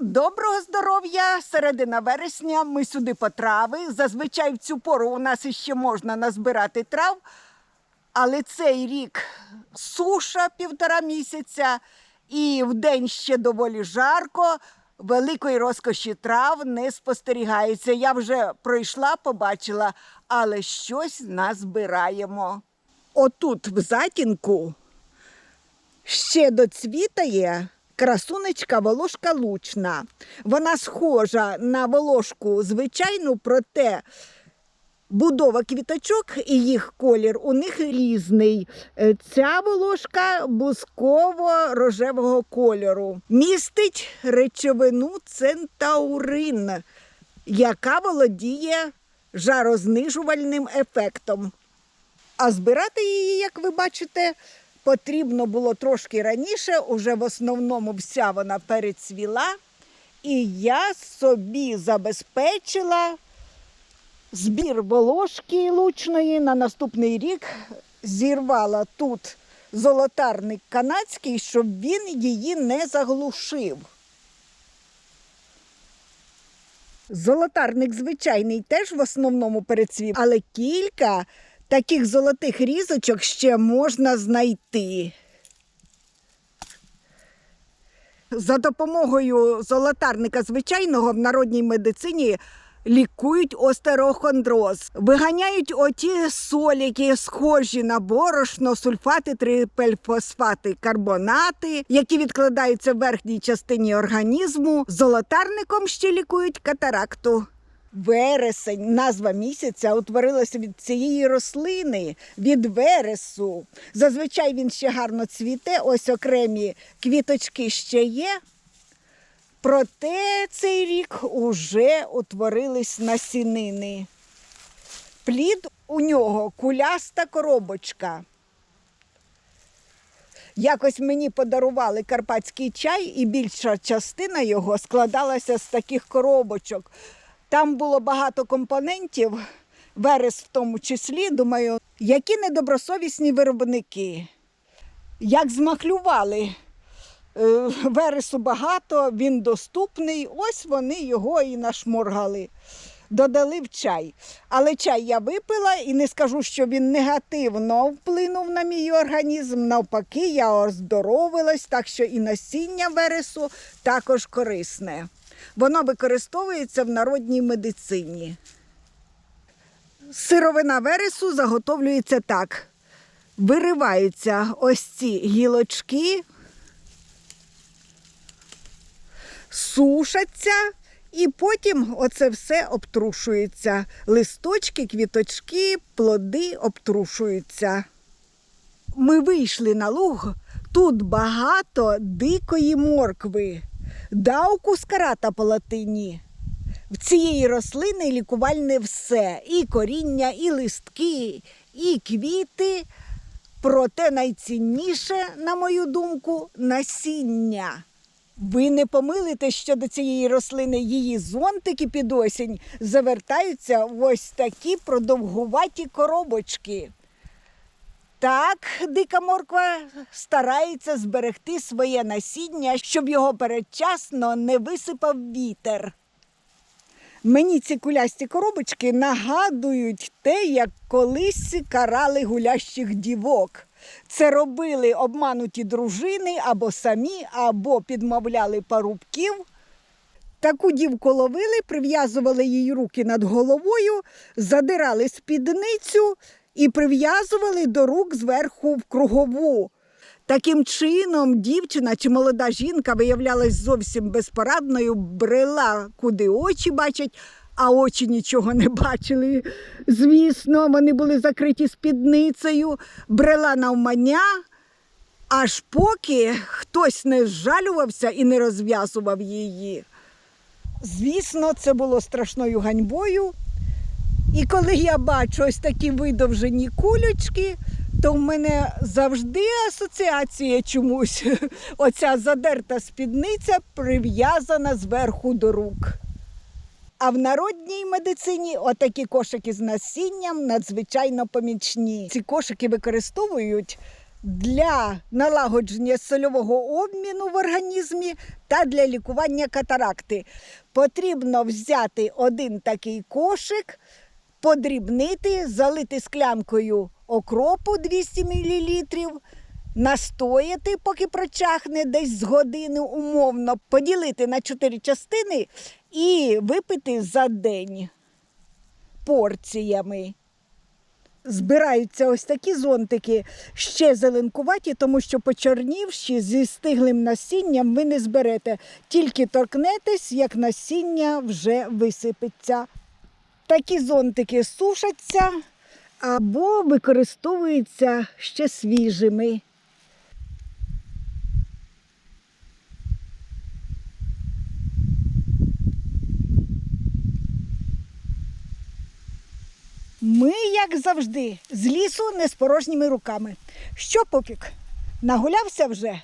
Доброго здоров'я! Середина вересня. Ми сюди по трави. Зазвичай в цю пору у нас іще можна назбирати трав, але цей рік суша півтора місяця, і вдень ще доволі жарко. Великої розкоші трав не спостерігається. Я вже пройшла, побачила, але щось назбираємо. Отут в затінку ще доцвітає красунечка волошка лучна. Вона схожа на волошку звичайну, проте будова квіточок і їх колір у них різний. Е, Ця волошка бусково-рожевого кольору. Містить речовину центаурин, яка володіє жарознижувальним ефектом. А збирати її, як ви бачите, потрібно було трошки раніше, уже в основному вся вона перецвіла. І я собі забезпечила збір волошки лучної на наступний рік. Зірвала тут золотарник канадський, щоб він її не заглушив. Золотарник звичайний теж в основному перецвів, але кілька таких золотих різочок ще можна знайти. За допомогою золотарника звичайного в народній медицині лікують остерохондроз, виганяють оті солі, які схожі на борошно, сульфати, трипельфосфати, карбонати, які відкладаються в верхній частині організму. Золотарником ще лікують катаракту. Вересень, назва місяця, утворилася від цієї рослини, від вересу. Зазвичай він ще гарно цвіте, ось окремі квіточки ще є. Проте цей рік уже утворились насінини. Плід у нього куляста коробочка. Якось мені подарували карпатський чай, і більша частина його складалася з таких коробочок. Там було багато компонентів, верес в тому числі. Думаю, які недобросовісні виробники. Як змахлювали Е, вересу багато, він доступний. Ось вони його і нашморгали. Додали в чай. Але чай я випила і не скажу, що він негативно вплинув на мій організм. Навпаки, я оздоровилась, так що і насіння вересу також корисне. Воно використовується в народній медицині. Сировина вересу заготовлюється так. Вириваються ось ці гілочки, сушаться, і потім оце все обтрушується. Листочки, квіточки, плоди обтрушуються. Ми вийшли на луг, тут багато дикої моркви, даукус карата по латині. В цієї рослини лікувальне все: і коріння, і листки, і квіти. Проте найцінніше, на мою думку, насіння. Ви не помилите, що до цієї рослини її зонтики під осінь завертаються в ось такі продовгуваті коробочки. Так, дика морква старається зберегти своє насіння, щоб його передчасно не висипав вітер. Мені ці кулясті коробочки нагадують те, як колись карали гулящих дівок. Це робили обмануті дружини або самі, або підмовляли парубків. Таку дівку ловили, прив'язували їй руки над головою, задирали спідницю і прив'язували до рук зверху в кругову. Таким чином, дівчина чи молода жінка виявлялась зовсім безпорадною, брела, куди очі бачать, а очі нічого не бачили. Звісно, вони були закриті спідницею, брела навмання, аж поки хтось не зжалювався і не розв'язував її. Звісно, це було страшною ганьбою. І коли я бачу ось такі видовжені кулючки, то в мене завжди асоціація чомусь. Оця задерта спідниця прив'язана зверху до рук. А в народній медицині отакі кошики з насінням надзвичайно помічні. Ці кошики використовують для налагодження сольового обміну в організмі та для лікування катаракти. Потрібно взяти один такий кошик, подрібнити, залити склянкою окропу 200 мл, настояти, поки прочахне десь з години умовно, поділити на 4 частини і випити за день порціями. Збираються ось такі зонтики ще зеленкуваті, тому що почорнівші зі стиглим насінням ви не зберете. Тільки торкнетесь, як насіння вже висипеться. Такі зонтики сушаться або використовуються ще свіжими. Ми, як завжди, з лісу не з порожніми руками. Що, попік? Нагулявся вже?